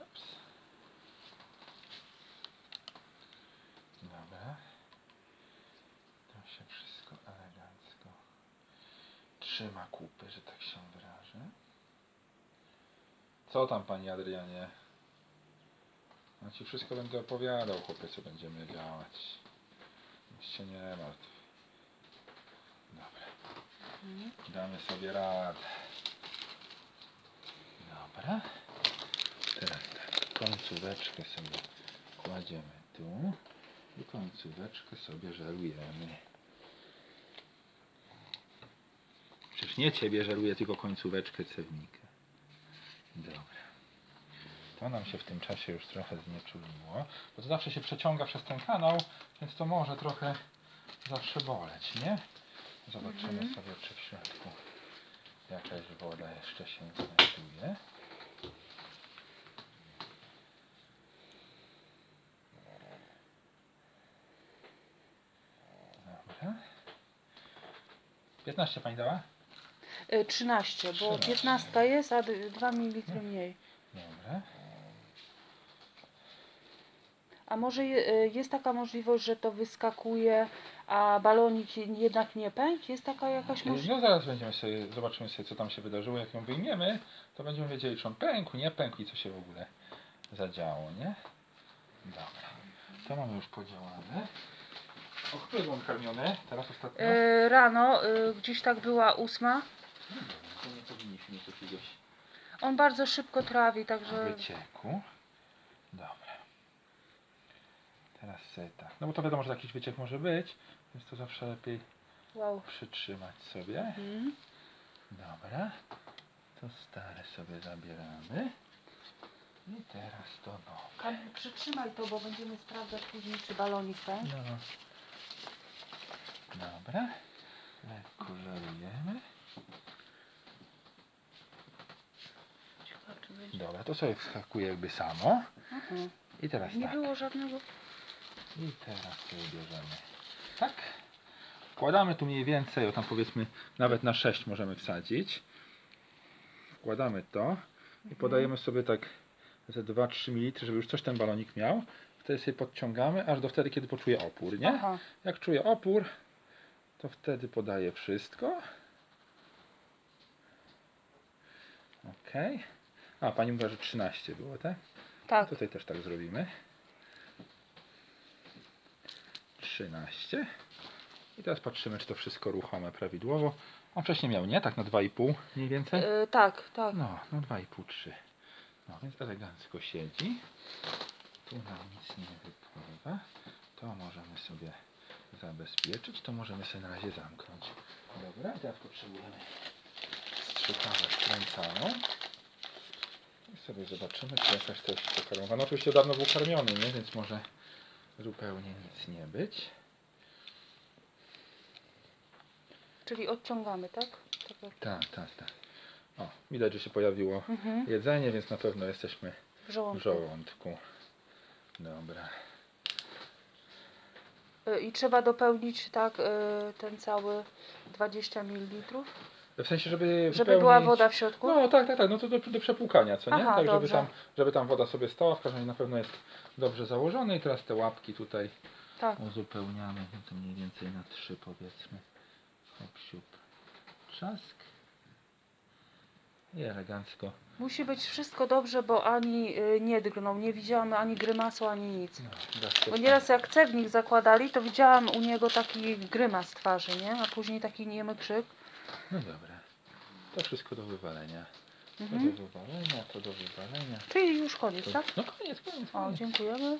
Ups. Dobra. To się wszystko elegancko trzyma kupy, że tak się wyrażę. Co tam, panie Adrianie? Ja ci wszystko będę opowiadał, chłopie, co będziemy działać. Już się nie martw. Dobra. Damy sobie radę. Dobra. Teraz tak, końcóweczkę sobie kładziemy tu i końcóweczkę sobie żelujemy. Przecież nie ciebie żeluję, tylko końcóweczkę cewnika. Dobra. To nam się w tym czasie już trochę znieczuliło, bo to zawsze się przeciąga przez ten kanał, więc to może trochę zawsze boleć, nie? Zobaczymy Mhm. sobie, czy w środku jakaś woda jeszcze się znajduje. Dobra. 15 pani dała? Y, 13, bo 13. 15 jest, a 2 ml mniej. Dobra. A może y, jest taka możliwość, że to wyskakuje, a balonik je- jednak nie pękł? Jest taka jakaś możliwość? No zaraz będziemy sobie, zobaczymy sobie co tam się wydarzyło. Jak ją wyjmiemy, to będziemy wiedzieli czy on pękł, nie pękł i co się w ogóle zadziało, nie? Dobra. To mamy już podziałane. O której był on karmiony? Teraz ostatnio? Y, rano, y, gdzieś tak była ósma. To nie powinniśmy mieć jakiegoś On bardzo szybko trawi, także wycieku. Dobra. Tak. No bo to wiadomo, że jakiś wyciek może być, więc to zawsze lepiej wow. przytrzymać sobie. Mhm. Dobra, to stare sobie zabieramy. I teraz to nowe. Kamil, przytrzymaj to, bo będziemy sprawdzać później, czy balonik pękł. No. Dobra, lekko żarujemy. Dobra, to sobie wskakuje jakby samo. Mhm. I teraz Nie tak. było żadnego... I teraz sobie bierzemy. Tak. Wkładamy tu mniej więcej, o tam powiedzmy nawet na 6 możemy wsadzić. Wkładamy to i podajemy sobie tak ze 2-3 ml, żeby już coś ten balonik miał. Wtedy sobie podciągamy, aż do wtedy, kiedy poczuje opór, nie? Aha. Jak czuje opór, to wtedy podaje wszystko. Ok. A, pani mówiła, że 13 było, tak? Tak. Tutaj też tak zrobimy. 13. I teraz patrzymy, czy to wszystko ruchome prawidłowo. On wcześniej miał, nie? Tak na 2,5 mniej więcej? Y, tak, tak. No, no 2,5, 3. No więc elegancko siedzi. Tu nam nic nie wypływa. To możemy sobie zabezpieczyć. To możemy sobie na razie zamknąć. Dobra, teraz potrzebujemy strzykawę skręcaną. I sobie zobaczymy, czy jakaś to jest pokarmowa. No oczywiście dawno był karmiony, nie? Więc może zupełnie nic nie być. Czyli odciągamy, tak? tak jak Tak, tak, tak. O, widać, że się pojawiło mhm. jedzenie, więc na pewno jesteśmy w w żołądku. żołądku. Dobra. Y, I trzeba dopełnić tak y, ten cały 20 ml, W sensie, żeby żeby była woda w środku? No tak, tak, tak, no to do, do przepłukania, co nie? Aha, tak, żeby tam, żeby tam woda sobie stała, w każdym razie na pewno jest dobrze założone i teraz te łapki tutaj Tak. uzupełniamy, no to mniej więcej na trzy powiedzmy. Hop, siup, trzask. I elegancko. Musi być wszystko dobrze, bo ani y, nie drgnął. Nie widziałam ani grymasu, ani nic. No, Bo nieraz jak cewnik zakładali, to widziałam u niego taki grymas twarzy, nie? A później taki niemy krzyk. No dobra. To wszystko do wywalenia. To Mhm. do wywalenia, to do wywalenia. Czyli już koniec, To... tak? No koniec, koniec, O, koniec. dziękujemy.